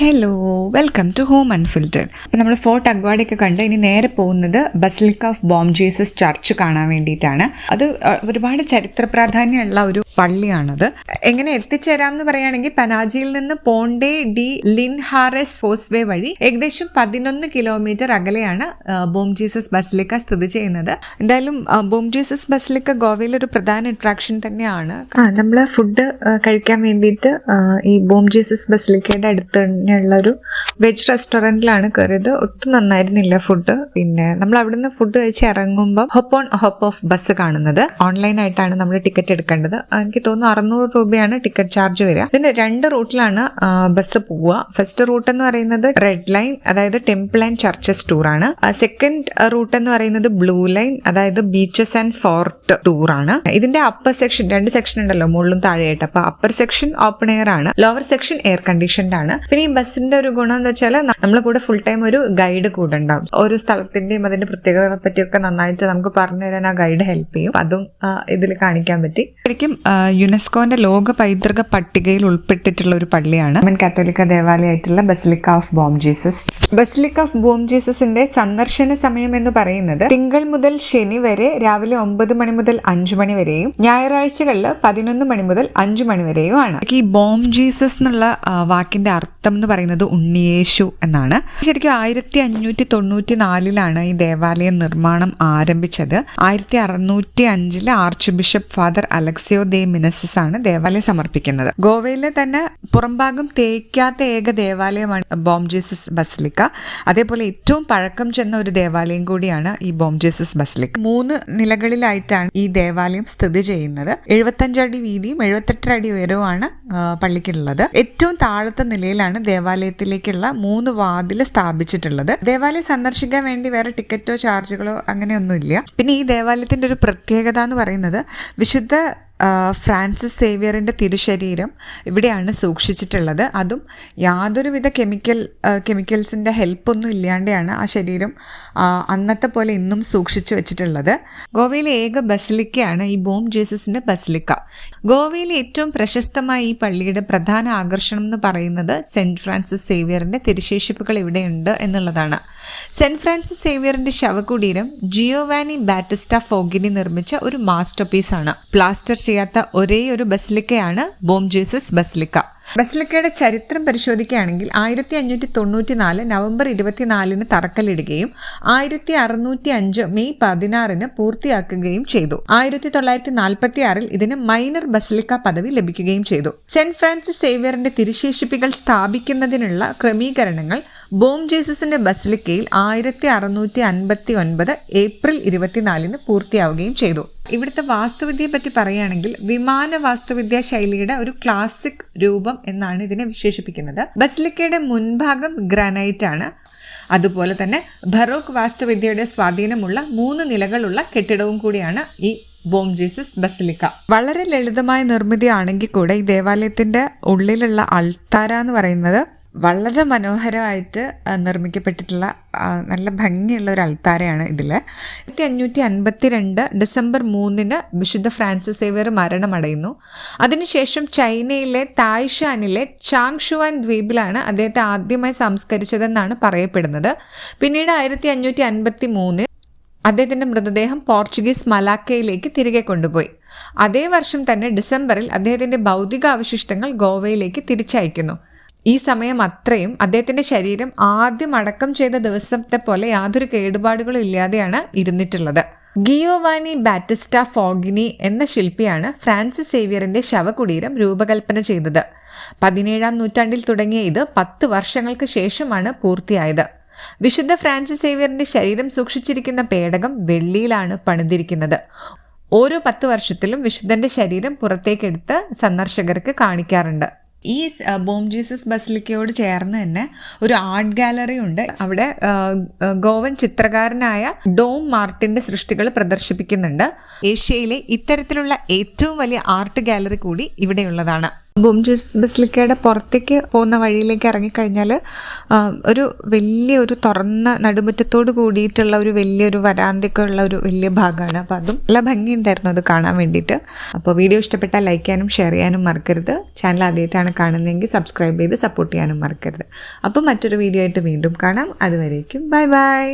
Hello welcome to home unfiltered അപ്പോൾ നമ്മൾ fort അഗ്വാഡിയൊക്കെ കണ്ട് ഇനി നേരെ പോകുന്നത് basilica of Bom Jesus church കാണാൻ വേണ്ടിയിട്ടാണ്. അത് ഒരുപാട് ചരിത്ര പ്രാധാന്യമുള്ള ഒരു പള്ളിയാണത്. എങ്ങനെ എത്തിച്ചേരാം എന്ന് പറയുകയാണെങ്കിൽ പനാജിയിൽ നിന്ന് പോണ്ടേ ഡി ലിൻഹാറസ് ഫോസ്വേ വഴി ഏകദേശം പതിനൊന്ന് കിലോമീറ്റർ അകലെയാണ് ബോം ജീസസ് ബസിലിക്ക സ്ഥിതി ചെയ്യുന്നത്. എന്തായാലും ബോം ജീസസ് ബസിലിക്ക ഗോവയിലെ ഒരു പ്രധാന അട്രാക്ഷൻ തന്നെയാണ്. നമ്മൾ ഫുഡ് കഴിക്കാൻ വേണ്ടിയിട്ട് ഈ ബോം ജീസസ് ബസിലിക്കയുടെ അടുത്ത് തന്നെയുള്ള ഒരു വെജ് റെസ്റ്റോറന്റിലാണ് കയറിയത് ഒട്ടും നന്നായിരുന്നില്ല ഫുഡ്. പിന്നെ നമ്മൾ അവിടുന്ന് ഫുഡ് കഴിച്ച് ഇറങ്ങുമ്പോൾ hop on hop off bus കാണുന്നത്. ഓൺലൈനായിട്ടാണ് നമ്മൾ ടിക്കറ്റ് എടുക്കേണ്ടത്. എനിക്ക് തോന്നുന്നു അറുന്നൂറ് രൂപയാണ് ടിക്കറ്റ് ചാർജ് വരിക. ഇതിന് രണ്ട് റൂട്ടിലാണ് ബസ് പോവുക. ഫസ്റ്റ് റൂട്ട് എന്ന് പറയുന്നത് റെഡ് ലൈൻ അതായത് ടെമ്പിൾ ആൻഡ് ചർച്ചസ് ടൂർ ആണ്. സെക്കൻഡ് റൂട്ട് എന്ന് പറയുന്നത് ബ്ലൂ ലൈൻ അതായത് ബീച്ചസ് ആൻഡ് ഫോർട്ട് ടൂർ ആണ്. ഇതിന്റെ അപ്പർ സെക്ഷൻ രണ്ട് സെക്ഷൻ ഉണ്ടല്ലോ മുകളിലും താഴെയായിട്ട്. അപ്പൊ അപ്പർ സെക്ഷൻ ഓപ്പൺ എയർ ആണ്. ലോവർ സെക്ഷൻ എയർ കണ്ടീഷൻഡ് ആണ്. പിന്നെ ഈ ബസ്സിന്റെ ഒരു ഗുണം എന്ന് വെച്ചാൽ നമ്മൾ കൂടെ ഫുൾ ടൈം ഒരു ഗൈഡ് കൂടെ ഉണ്ടാവും. ഓരോ സ്ഥലത്തിന്റെയും അതിന്റെ പ്രത്യേകതകളെ പറ്റിയൊക്കെ നന്നായിട്ട് നമുക്ക് പറഞ്ഞു തരാൻ ആ ഗൈഡ് ഹെൽപ്പ് ചെയ്യും. അതും ഇതിൽ കാണിക്കാൻ പറ്റി. ശരിക്കും യുനെസ്കോന്റെ ലോക പൈതൃക പട്ടികയിൽ ഉൾപ്പെട്ടിട്ടുള്ള ഒരു പള്ളിയാണ്. റോമൻ കാത്തോലിക്ക ദേവാലയമായിട്ടുള്ള basilica of Bom Jesus basilica of Bom ജീസസിന്റെ സന്ദർശന സമയം എന്ന് പറയുന്നത് തിങ്കൾ മുതൽ ശനി വരെ രാവിലെ ഒമ്പത് മണി മുതൽ അഞ്ചു മണി വരെയും ഞായറാഴ്ചകളിൽ പതിനൊന്ന് മണി മുതൽ അഞ്ചു മണി വരെയും ആണ്. ഈ ബോം ജീസസ് എന്നുള്ള വാക്കിന്റെ അർത്ഥം എന്ന് പറയുന്നത് ഉണ്ണിയേശു എന്നാണ്. ശരിക്കും ആയിരത്തി അഞ്ഞൂറ്റി തൊണ്ണൂറ്റി നാലിലാണ് ഈ ദേവാലയ നിർമ്മാണം ആരംഭിച്ചത്. ആയിരത്തി അറുന്നൂറ്റി അഞ്ചിൽ archbishop father Aleixo de Menezes ആണ് ദേവാലയം സമർപ്പിക്കുന്നത്. ഗോവയിലെ തന്നെ പുറംഭാഗം തേക്കാത്ത ഏക ദേവാലയമാണ് ബോം ജീസസ് ബസ്ലിക്ക. അതേപോലെ ഏറ്റവും പഴക്കം ചെന്ന ഒരു ദേവാലയം കൂടിയാണ് ഈ ബോം ജീസസ് ബസ്ലിക്ക. മൂന്ന് നിലകളിലായിട്ടാണ് ഈ ദേവാലയം സ്ഥിതി ചെയ്യുന്നത്. അടി വീതിയും എഴുപത്തെട്ടര അടി ഉയരവുമാണ് പള്ളിക്കുള്ളത്. ഏറ്റവും താഴത്തെ നിലയിലാണ് ദേവാലയത്തിലേക്കുള്ള മൂന്ന് വാതിൽ സ്ഥാപിച്ചിട്ടുള്ളത്. ദേവാലയം സന്ദർശിക്കാൻ വേണ്ടി വേറെ ടിക്കറ്റോ ചാർജുകളോ അങ്ങനെയൊന്നുമില്ല. പിന്നെ ഈ ദേവാലയത്തിന്റെ ഒരു പ്രത്യേകത എന്ന് പറയുന്നത് വിശുദ്ധ ഫ്രാൻസിസ് സേവിയറിന്റെ തിരുശരീരം ഇവിടെയാണ് സൂക്ഷിച്ചിട്ടുള്ളത്. അതും യാതൊരുവിധ കെമിക്കൽ കെമിക്കൽസിന്റെ ഹെൽപ്പൊന്നും ഇല്ലാതെയാണ് ആ ശരീരം അന്നത്തെ പോലെ ഇന്നും സൂക്ഷിച്ചു വെച്ചിട്ടുള്ളത്. ഗോവയിലെ ഏക ബസിലിക്കയാണ് ഈ ബോം ജീസസിന്റെ ബസിലിക്ക. ഗോവയിലെ ഏറ്റവും പ്രശസ്തമായ ഈ പള്ളിയുടെ പ്രധാന ആകർഷണം എന്ന് പറയുന്നത് സെന്റ് ഫ്രാൻസിസ് സേവിയറിന്റെ തിരുശേഷിപ്പുകൾ ഇവിടെയുണ്ട് എന്നുള്ളതാണ്. സെന്റ് ഫ്രാൻസിസ് സേവിയറിന്റെ ശവകുടീരം ജിയോവാനി ബാറ്റിസ്റ്റ ഫോഗിനി നിർമ്മിച്ച ഒരു മാസ്റ്റർ പീസാണ് പ്ലാസ്റ്റർ ചെയ്യാത്ത ഒരേ ഒരു ബസിലിക്കയാണ് ബോം ജീസസ് ബസിലിക്ക. ബസിലിക്കയുടെ ചരിത്രം പരിശോധിക്കുകയാണെങ്കിൽ ആയിരത്തി അഞ്ഞൂറ്റി തൊണ്ണൂറ്റി നാല് നവംബർ ഇരുപത്തിനാലിന് തറക്കല്ലിടുകയും ആയിരത്തി അറുന്നൂറ്റി അഞ്ച് മെയ് പതിനാറിന് പൂർത്തിയാക്കുകയും ചെയ്തു. ആയിരത്തി തൊള്ളായിരത്തി നാൽപ്പത്തി ആറിൽ ഇതിന് മൈനർ ബസിലിക്ക പദവി ലഭിക്കുകയും ചെയ്തു. സെന്റ് ഫ്രാൻസിസ് സേവിയറിന്റെ തിരുശേഷിപ്പികൾ സ്ഥാപിക്കുന്നതിനുള്ള ക്രമീകരണങ്ങൾ ബോം ജീസസിന്റെ ബസിലിക്കയിൽ ആയിരത്തി അറുന്നൂറ്റി അൻപത്തി ഒൻപത് ഏപ്രിൽ ഇരുപത്തിനാലിന് പൂർത്തിയാവുകയും ചെയ്തു. ഇവിടുത്തെ വാസ്തുവിദ്യയെ പറ്റി പറയുകയാണെങ്കിൽ വിമാന വാസ്തുവിദ്യാ ശൈലിയുടെ ഒരു ക്ലാസിക് രൂപം എന്നാണ് ഇതിനെ വിശേഷിപ്പിക്കുന്നത്. ബസിലിക്കയുടെ മുൻഭാഗം ഗ്രാനൈറ്റ് ആണ്. അതുപോലെ തന്നെ ഭറോക്ക് വാസ്തുവിദ്യയുടെ സ്വാധീനമുള്ള മൂന്ന് നിലകളുള്ള കെട്ടിടവും കൂടിയാണ് ഈ ബോം ജീസസ് ബസിലിക്ക. വളരെ ലളിതമായ നിർമ്മിതി ആണെങ്കിൽ കൂടെ ഈ ദേവാലയത്തിന്റെ ഉള്ളിലുള്ള അൾത്താര എന്ന് പറയുന്നത് വളരെ മനോഹരമായിട്ട് നിർമ്മിക്കപ്പെട്ടിട്ടുള്ള നല്ല ഭംഗിയുള്ള ഒരു അൾത്താരയാണ് ഇതിൽ ആയിരത്തി അഞ്ഞൂറ്റി അൻപത്തി രണ്ട് ഡിസംബർ മൂന്നിന് വിശുദ്ധ ഫ്രാൻസിസ് സേവിയർ മരണമടയുന്നു. അതിനുശേഷം ചൈനയിലെ തായ്ഷാനിലെ ചാങ്ഷുവാൻ ദ്വീപിലാണ് അദ്ദേഹത്തെ ആദ്യമായി സംസ്കരിച്ചതെന്നാണ് പറയപ്പെടുന്നത്. പിന്നീട് ആയിരത്തി അഞ്ഞൂറ്റി അൻപത്തി മൂന്നിൽ അദ്ദേഹത്തിന്റെ മൃതദേഹം പോർച്ചുഗീസ് മലാക്കയിലേക്ക് തിരികെ കൊണ്ടുപോയി. അതേ വർഷം തന്നെ ഡിസംബറിൽ അദ്ദേഹത്തിന്റെ ഭൗതിക അവശിഷ്ടങ്ങൾ ഗോവയിലേക്ക് തിരിച്ചയക്കുന്നു. ഈ സമയം അത്രയും അദ്ദേഹത്തിന്റെ ശരീരം ആദ്യം അടക്കം ചെയ്ത ദിവസത്തെ പോലെ യാതൊരു കേടുപാടുകളും ഇല്ലാതെയാണ് ഇരുന്നിട്ടുള്ളത്. ഗിയോവാനി ബാറ്റിസ്റ്റ ഫോഗിനി എന്ന ശില്പിയാണ് ഫ്രാൻസിസ് സേവിയറിന്റെ ശവകുടീരം രൂപകൽപ്പന ചെയ്തത്. പതിനേഴാം നൂറ്റാണ്ടിൽ തുടങ്ങിയ ഇത് പത്ത് വർഷങ്ങൾക്ക് ശേഷമാണ് പൂർത്തിയായത്. വിശുദ്ധ ഫ്രാൻസിസ് സേവിയറിന്റെ ശരീരം സൂക്ഷിച്ചിരിക്കുന്ന പേടകം വെള്ളിയിലാണ് പണിതിരിക്കുന്നത്. ഓരോ പത്ത് വർഷത്തിലും വിശുദ്ധന്റെ ശരീരം പുറത്തേക്കെടുത്ത് സന്ദർശകർക്ക് കാണിക്കാറുണ്ട്. ഈ ബോം ജീസസ് ബസിലിക്കയോട് ചേർന്ന് തന്നെ ഒരു ആർട്ട് ഗാലറി ഉണ്ട്. അവിടെ ഗോവൻ ചിത്രകാരനായ ഡോം മാർട്ടിന്റെ സൃഷ്ടികൾ പ്രദർശിപ്പിക്കുന്നുണ്ട്. ഏഷ്യയിലെ ഇത്തരത്തിലുള്ള ഏറ്റവും വലിയ ആർട്ട് ഗാലറി കൂടി ഇവിടെയുള്ളതാണ്. ബോംജീസ് ബസിലിക്കയുടെ പുറത്തേക്ക് പോകുന്ന വഴിയിലേക്ക് ഇറങ്ങിക്കഴിഞ്ഞാൽ ഒരു വലിയ ഒരു തുറന്ന നടുമുറ്റത്തോട് കൂടിയിട്ടുള്ള ഒരു വലിയൊരു വരാന്തൊക്കെ ഉള്ള ഒരു വലിയ ഭാഗമാണ്. അപ്പോൾ അതും നല്ല ഭംഗിയുണ്ടായിരുന്നു അത് കാണാൻ വേണ്ടിയിട്ട്. അപ്പോൾ വീഡിയോ ഇഷ്ടപ്പെട്ടാൽ ലൈക്ക് ചെയ്യാനും ഷെയർ ചെയ്യാനും മറക്കരുത്. ചാനൽ ആദ്യമായിട്ടാണ് കാണുന്നതെങ്കിൽ സബ്സ്ക്രൈബ് ചെയ്ത് സപ്പോർട്ട് ചെയ്യാനും മറക്കരുത്. അപ്പോൾ മറ്റൊരു വീഡിയോ ആയിട്ട് വീണ്ടും കാണാം. അതുവരേക്കും ബൈ ബൈ.